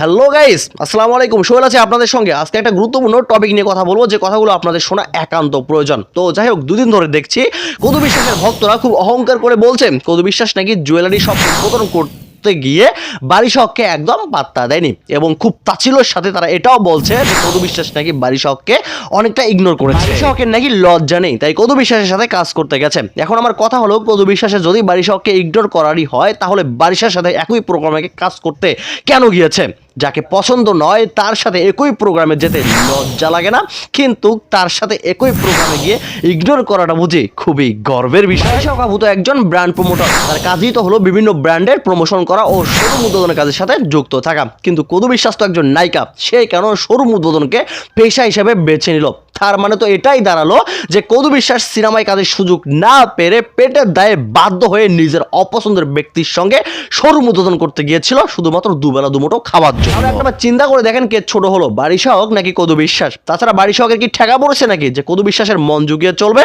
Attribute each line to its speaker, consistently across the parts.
Speaker 1: Hello guys আসসালামু আলাইকুম। সোহেল আছে আপনাদের সঙ্গে। আজকে একটা গুরুত্বপূর্ণ টপিক নিয়ে কথা বলব, যে কথাগুলো আপনাদের শোনা একান্ত প্রয়োজন। তো যাই হোক, দুদিন ধরে দেখছি কদু বিশ্বাসের ভক্তরা খুব অহংকার করে বলছেন কদু বিশ্বাস নাকি জুয়েলারি শপ উদ্বোধন করতে গিয়ে বাড়ি শখকে একদম পাত্তা দেয়নি। এবং খুব তাচিলর সাথে তারা এটাও বলছে যে কদু বিশ্বাস নাকি বাড়ি শখকে অনেকটা ইগনোর করেছে। বাড়ি শখের নাকি লজ্জা নেই, তাই কদু বিশ্বাসের সাথে কাজ করতে গেছে। এখন আমার কথা হলো, কদু বিশ্বাসের যদি বাড়ি শখকে ইগনোর করারই হয়, তাহলে বারিশার সাথে একই প্রোগ্রামে কাজ করতে কেন গিয়েছে? যাকে পছন্দ নয়, তার সাথে একই প্রোগ্রামে যেতে লজ্জা লাগে না, কিন্তু তার সাথে একই প্রোগ্রামে গিয়ে ইগনোর করাটা বুঝি খুবই গর্বের বিষয়। সকাভূত একজন ব্র্যান্ড প্রমোটার তার কাজই তো হলো বিভিন্ন ব্র্যান্ডের প্রমোশন করা ও শোরুম উদ্বোধনের কাজের সাথে যুক্ত থাকা। কিন্তু কদু বিশ্বাস তো একজন নায়িকা, সে কেন শোরুম উদ্বোধনকে পেশা হিসেবে বেছে নিল? তার মানে তো এটাই দাঁড়াল যে কদু বিশ্বাস সিনেমায় কাজের সুযোগ না পেরে পেটের দায়ে বাধ্য হয়ে নিজের অপছন্দের ব্যক্তির সঙ্গে শোরুম উদ্বোধন করতে গিয়েছিল শুধুমাত্র দুবেলা দুমুটো খাওয়ার জন্য। একটা চিন্তা করে দেখেন কে ছোট হলো। বাড়ি শাহক নাকি কদু বিশ্বাস? তাছাড়া বাড়ি শাহকের কি ঠেকা পড়েছে নাকি যে কদু বিশ্বাসের মন জুগিয়ে চলবে?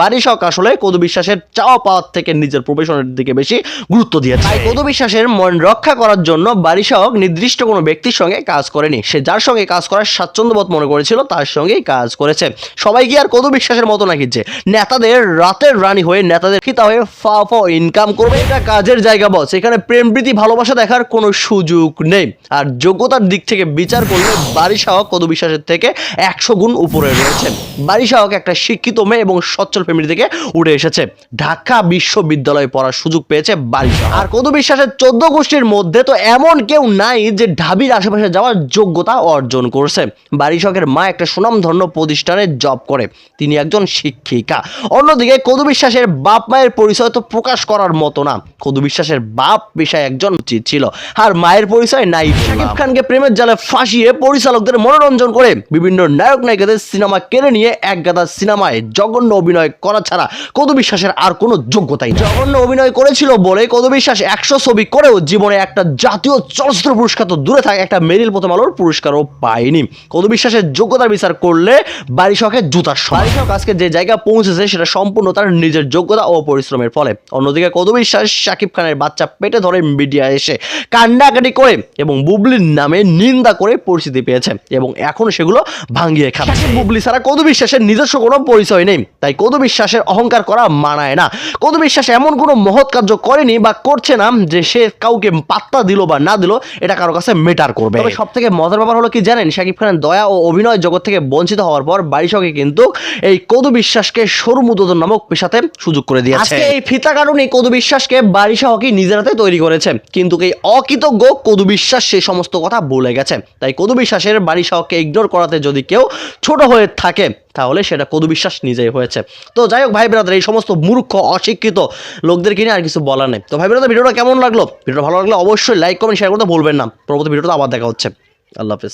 Speaker 1: বাড়ি শাহক আসলে কদু বিশ্বাসের চাওয়া পাওয়ার থেকে নিজের প্রফেশনের দিকে বেশি গুরুত্ব দিয়েছে। তাই কদু বিশ্বাসের মন রক্ষা করার জন্য বাড়ি শাহক নির্দিষ্ট কোনো ব্যক্তির সঙ্গে কাজ করেনি। সে যার সঙ্গে কাজ করার স্বাচ্ছন্দ্যবোধ মনে করেছিল, তার সঙ্গেই কাজ করেছে। সবাই কি আর কদু বিশ্বাসের মতো নাকি যে নেতাদের রাতের রানী হয়ে নেতাদের খিতা হয়ে ফা ফা ইনকাম করবে? এটা কাজের জায়গা বস। এখানে প্রেম, প্রীতি, ভালোবাসা দেখার কোনো সুযোগ নেই। আর যোগ্যতার দিক থেকে বিচার করলে বাড়ি শাহক কদু বিশ্বাসের থেকে একশো গুণ উপরে রয়েছে। বাড়ি শাহক একটা শিক্ষিত মেয়ে এবং সচ্ছল ফ্যামিলি থেকে উঠে এসেছে। ঢাকা বিশ্ববিদ্যালয়ে পড়ার সুযোগ পেয়েছে বাড়ি শাহক। আর কদু বিশ্বাসের চোদ্দ গোষ্ঠীর মধ্যে তো এমন কেউ নাই যে ঢাবির আশেপাশে যাওয়ার যোগ্যতা অর্জন করছে। বাড়ি শাহকের মা একটা সুনামধন্য প্রতিষ্ঠানে জব করে। তিনি একজন শিক্ষিকা। অন্যদিকে কদু বিশ্বাসের বাপ মায়ের পরিচয় তো প্রকাশ করার মতো না। কদু বিশ্বাসের বাপ পেশায় একজন উচিত ছিল। আর মায়ের পরিচয় নাই। শাকিব খানকে প্রেমের জালে ফাঁসিয়ে পরিচালকদের মনোরঞ্জন করে বিভিন্ন নায়ক নায়িকাদের সিনেমা কেড়ে নিয়ে এক গাদা সিনেমায় জঘন্য অভিনয় করা ছাড়া কদু বিশ্বাসের আর কোনো যোগ্যতাই জঘন্য অভিনয় করেছিল বলে কদু বিশ্বাস একশো ছবি করেও জীবনে একটা জাতীয় চলচ্চিত্র পুরস্কার তো দূরে থাকে একটা মেরিল প্রথম আলোর পুরস্কারও পায়নি। কদু বিশ্বাসের যোগ্যতার বিচার করলে বাড়ি শখে জুতার বাড়ি শখ আজকে যে জায়গা পৌঁছেছে সেটা সম্পূর্ণ তার নিজের যোগ্যতা ও পরিশ্রমের ফলে। অন্যদিকে কদু বিশ্বাস শাকিব খানের বাচ্চা পেটে ধরে মিডিয়া এসে কান্নাকাটি করে এবং বুবলির নামে নিন্দা করে পরিচিতি পেয়েছে এবং এখন সেগুলো ভাঙিয়ে খাচ্ছে বুবলি ছাড়া কদু বিশ্বাসের নিজস্ব কোনো পরিচয় নেই তাই কদু বিশ্বাসের অহংকার করা মানায় না। কদু বিশ্বাস এমন কোনো মহৎ কার্য করেনি বা করছে না যে সে কাউকে পাত্তা দিল বা না দিল এটা কারও কাছে মেটার করবে। তবে সব থেকে মজার ব্যাপার হলো কি জানেন শাকিব খানের দয়া ও অভিনয় জগৎ থেকে বঞ্চিত হওয়ার পর বাড়িশকে কিন্তু এই কদু বিশ্বাসকে সরু উদ্বোধন নামক পেশাতে সুযোগ করে দিয়েছে। আজকে এই ফিতা কারণে কদু বিশ্বাসকে বারিশা হকি নিজের হাতে তৈরি করেছে। কিন্তু এই অকৃতজ্ঞ কদু বিশ্বাস সেই সমস্ত কথা ভুলে গেছে। তাই কদু বিশ্বাসের বারিশা হককে ইগনোর করাতে যদি কেউ ছোট হয়ে থাকে, তাহলে সেটা কদু বিশ্বাস নিজেই হয়েছে। তো যাই হোক, ভাই ব্রাদার, এই সমস্ত মূর্খ, অশিক্ষিত লোকদেরকে নিয়ে আর কিছু বলার নেই। তো ভাই ব্রাদার, ভিডিওটা কেমন লাগল? ভিডিওটা ভালো লাগলে অবশ্যই লাইক কমেন্ট শেয়ার করতে ভুলবেন না। পরবর্তী ভিডিওটা আবার দেখা হচ্ছে। আল্লাহ হাফেজ।